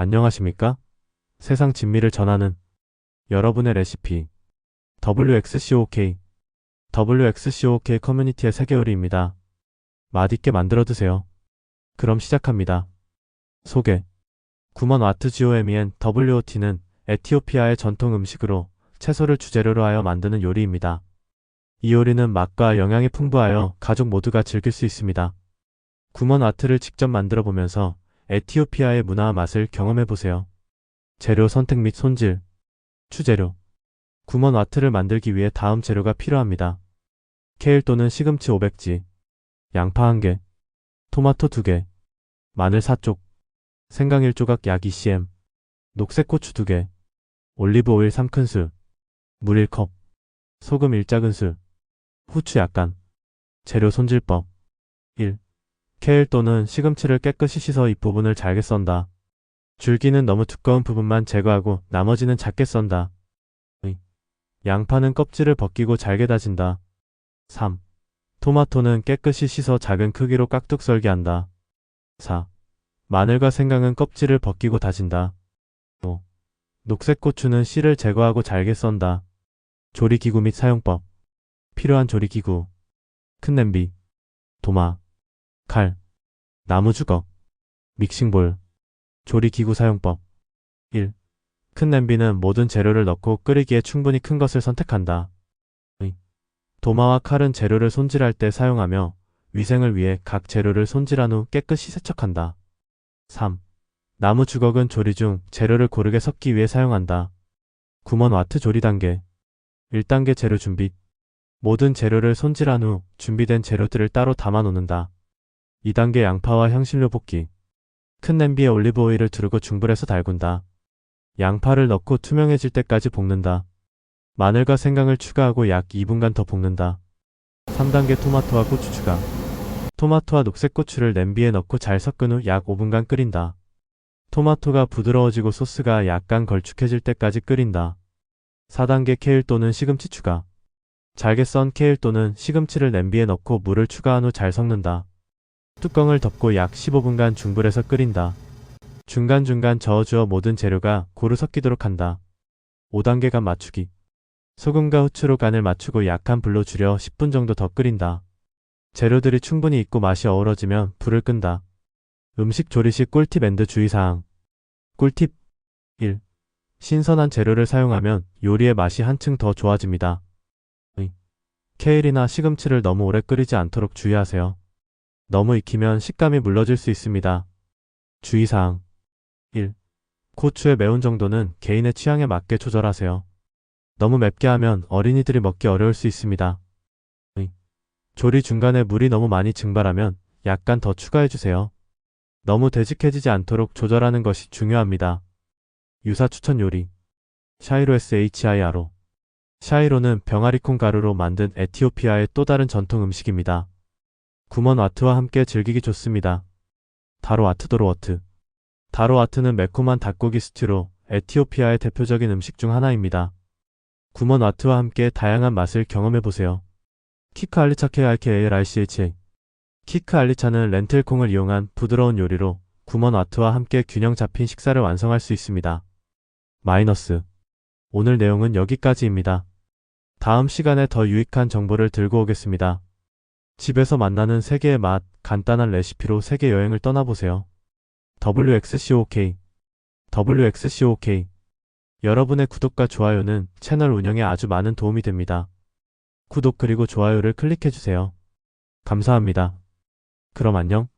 안녕하십니까? 세상 진미를 전하는 여러분의 레시피 WXCOK WXCOK 커뮤니티의 세계요리입니다. 맛있게 만들어 드세요. 그럼 시작합니다. 소개 구먼 와트 GOMEN WOT는 에티오피아의 전통 음식으로 채소를 주재료로 하여 만드는 요리입니다. 이 요리는 맛과 영양이 풍부하여 가족 모두가 즐길 수 있습니다. 구먼 와트를 직접 만들어 보면서 에티오피아의 문화와 맛을 경험해 보세요. 재료 선택 및 손질. 추재료. 구먼 와트를 만들기 위해 다음 재료가 필요합니다. 케일 또는 시금치 500지, 양파 1개, 토마토 2개, 마늘 4쪽, 생강 1조각 약 2cm, 녹색 고추 2개, 올리브 오일 3큰술, 물 1컵, 소금 1작은술, 후추 약간. 재료 손질법. 1. 케일 또는 시금치를 깨끗이 씻어 잎부분을 잘게 썬다. 줄기는 너무 두꺼운 부분만 제거하고 나머지는 작게 썬다. 2. 양파는 껍질을 벗기고 잘게 다진다. 3. 토마토는 깨끗이 씻어 작은 크기로 깍둑 썰게 한다. 4. 마늘과 생강은 껍질을 벗기고 다진다. 5. 녹색 고추는 씨를 제거하고 잘게 썬다. 조리기구 및 사용법. 필요한 조리기구. 큰 냄비. 도마. 칼. 나무 주걱. 믹싱볼. 조리기구 사용법. 1. 큰 냄비는 모든 재료를 넣고 끓이기에 충분히 큰 것을 선택한다. 2. 도마와 칼은 재료를 손질할 때 사용하며 위생을 위해 각 재료를 손질한 후 깨끗이 세척한다. 3. 나무 주걱은 조리 중 재료를 고르게 섞기 위해 사용한다. 구먼 와트 조리 단계 1단계 재료 준비 모든 재료를 손질한 후 준비된 재료들을 따로 담아 놓는다. 2단계 양파와 향신료 볶기 큰 냄비에 올리브 오일을 두르고 중불에서 달군다. 양파를 넣고 투명해질 때까지 볶는다. 마늘과 생강을 추가하고 약 2분간 더 볶는다. 3단계 토마토와 고추 추가 토마토와 녹색 고추를 냄비에 넣고 잘 섞은 후 약 5분간 끓인다. 토마토가 부드러워지고 소스가 약간 걸쭉해질 때까지 끓인다. 4단계 케일 또는 시금치 추가 잘게 썬 케일 또는 시금치를 냄비에 넣고 물을 추가한 후 잘 섞는다. 뚜껑을 덮고 약 15분간 중불에서 끓인다. 중간중간 저어주어 모든 재료가 고루 섞이도록 한다. 5단계 간 맞추기. 소금과 후추로 간을 맞추고 약한 불로 줄여 10분 정도 더 끓인다. 재료들이 충분히 익고 맛이 어우러지면 불을 끈다. 음식 조리 시 꿀팁 앤드 주의사항. 꿀팁 1. 신선한 재료를 사용하면 요리의 맛이 한층 더 좋아집니다. 2. 케일이나 시금치를 너무 오래 끓이지 않도록 주의하세요. 너무 익히면 식감이 물러질 수 있습니다. 주의사항 1. 고추의 매운 정도는 개인의 취향에 맞게 조절하세요. 너무 맵게 하면 어린이들이 먹기 어려울 수 있습니다. 2. 조리 중간에 물이 너무 많이 증발하면 약간 더 추가해주세요. 너무 되직해지지 않도록 조절하는 것이 중요합니다. 유사 추천 요리 샤이로 SHIRO 샤이로는 병아리콩 가루로 만든 에티오피아의 또 다른 전통 음식입니다. 구먼 와트와 함께 즐기기 좋습니다. 다로 와트 도로 와트 다로 와트는 매콤한 닭고기 스튜로 에티오피아의 대표적인 음식 중 하나입니다. 구먼 와트와 함께 다양한 맛을 경험해 보세요. 키크 알케 RCHA 키크 알리차는 렌틸콩을 이용한 부드러운 요리로 구먼 와트와 함께 균형 잡힌 식사를 완성할 수 있습니다. 마이너스 오늘 내용은 여기까지입니다. 다음 시간에 더 유익한 정보를 들고 오겠습니다. 집에서 만나는 세계의 맛, 간단한 레시피로 세계 여행을 떠나보세요. WXCOK WXCOK 여러분의 구독과 좋아요는 채널 운영에 아주 많은 도움이 됩니다. 구독 그리고 좋아요를 클릭해주세요. 감사합니다. 그럼 안녕.